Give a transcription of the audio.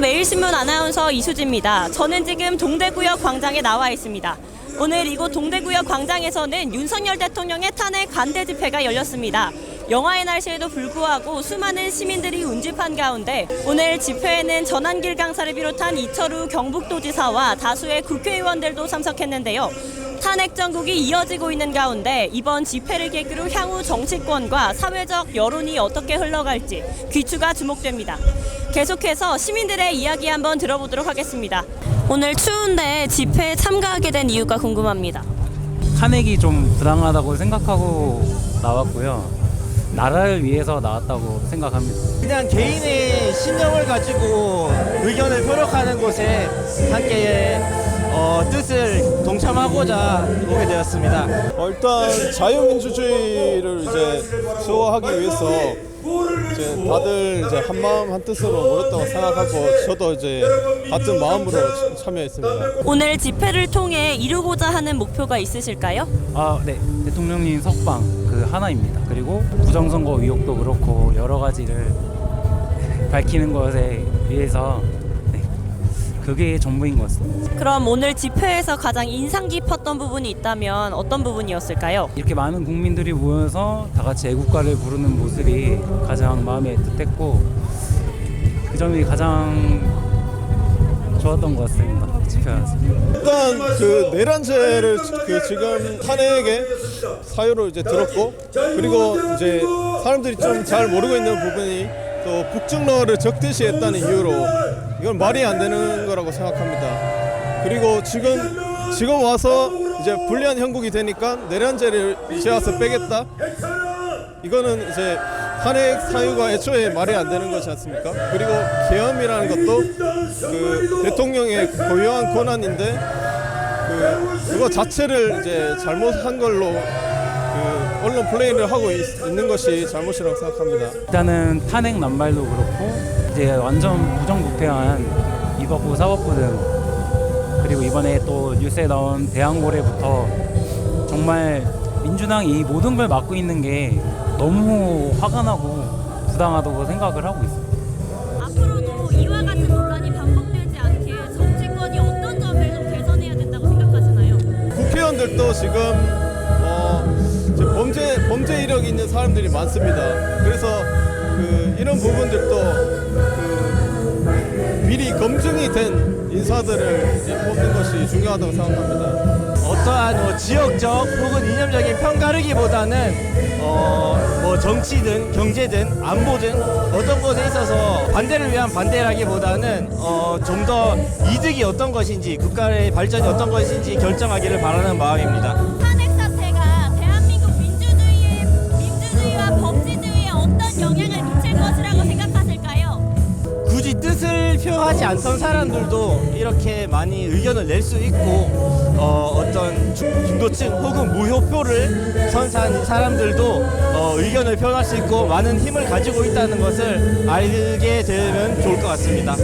매일신문 아나운서 이수지입니다. 저는 지금 동대구역 광장에 나와 있습니다. 오늘 이곳 동대구역 광장에서는 윤석열 대통령의 탄핵 반대 집회가 열렸습니다. 영하의 날씨에도 불구하고 수많은 시민들이 운집한 가운데 오늘 집회에는 전한길 강사를 비롯한 이철우 경북도지사와 다수의 국회의원들도 참석했는데요. 탄핵 정국이 이어지고 있는 가운데 이번 집회를 계기로 향후 정치권과 사회적 여론이 어떻게 흘러갈지 귀추가 주목됩니다. 계속해서 시민들의 이야기 한번 들어보도록 하겠습니다. 오늘 추운데 집회에 참가하게 된 이유가 궁금합니다. 탄핵이 좀 부당하다고 생각하고 나왔고요. 나라를 위해서 나왔다고 생각합니다. 그냥 개인의 신념을 가지고 의견을 표력하는 곳에 함께 어, 뜻을 동참하고자 오게 되었습니다. 어, 일단 자유민주주의를 이제 수호하기 위해서 이제 다들 이제 한 마음 한 뜻으로 모였다고 생각하고 저도 이제 같은 마음으로 참여했습니다. 오늘 집회를 통해 이루고자 하는 목표가 있으실까요? 아, 네. 대통령님 석방 그 하나입니다. 그리고 부정선거 의혹도 그렇고 여러 가지를 밝히는 것에 위해서 네. 그게 전부인 것 같습니다. 그럼 오늘 집회에서 가장 인상 깊었던 부분이 있다면 어떤 부분이었을까요? 이렇게 많은 국민들이 모여서 다 같이 애국가를 부르는 모습이 가장 마음에 뜻했고 그 점이 가장 좋았던 것 같습니다. 집회하면서. 일단 그 내란죄를 그 지금 탄핵의 사유로 이제 들었고 그리고 이제 사람들이 좀 잘 모르고 있는 부분이 또 북중러를 적대시했다는 이유로 이건 말이 안 되는 거라고 생각합니다. 그리고 지금 지금 와서 이제 불리한 형국이 되니까 내란죄를 이제 와서 빼겠다. 이거는 이제 탄핵 사유가 애초에 말이 안 되는 것이 않습니까? 그리고 계엄이라는 것도 그 대통령의 고유한 권한인데 그 그거 자체를 이제 잘못한 걸로 그 언론 플레이를 하고 있, 있는 것이 잘못이라고 생각합니다. 일단은 탄핵 난발도 그렇고 이제 완전 부정부패한 입법부 사법부 등 그리고 이번에 또 뉴스에 나온 대항고래부터 정말 민주당이 이 모든 걸 막고 있는 게 너무 화가 나고 부당하다고 생각을 하고 있어요. 앞으로도 이와 같은 논란이 반복되지 않게 정치권이 어떤 점을 좀 개선해야 된다고 생각하시나요? 국회의원들도 지금 어, 이제 범죄 범죄 이력이 있는 사람들이 많습니다. 그래서 그 이런 부분들도 그 미리 검증이 된 인사들을 이제 뽑는 것이 중요하다고 생각합니다. 어떠한 뭐 지역적 혹은 이념적인 편가르기보다는 어, 뭐 정치든 경제든 안보든 어떤 것에 있어서 반대를 위한 반대라기보다는 어, 좀 더 이득이 어떤 것인지 국가의 발전이 어떤 것인지 결정하기를 바라는 마음입니다. 어떤 영향을 미칠 것이라고 생각하실까요? 굳이 뜻을 표하지 않던 사람들도 이렇게 많이 의견을 낼 수 있고 어, 어떤 중- 중도층 혹은 무효표를 선사한 사람들도 어, 의견을 표현할 수 있고 많은 힘을 가지고 있다는 것을 알게 되면 좋을 것 같습니다.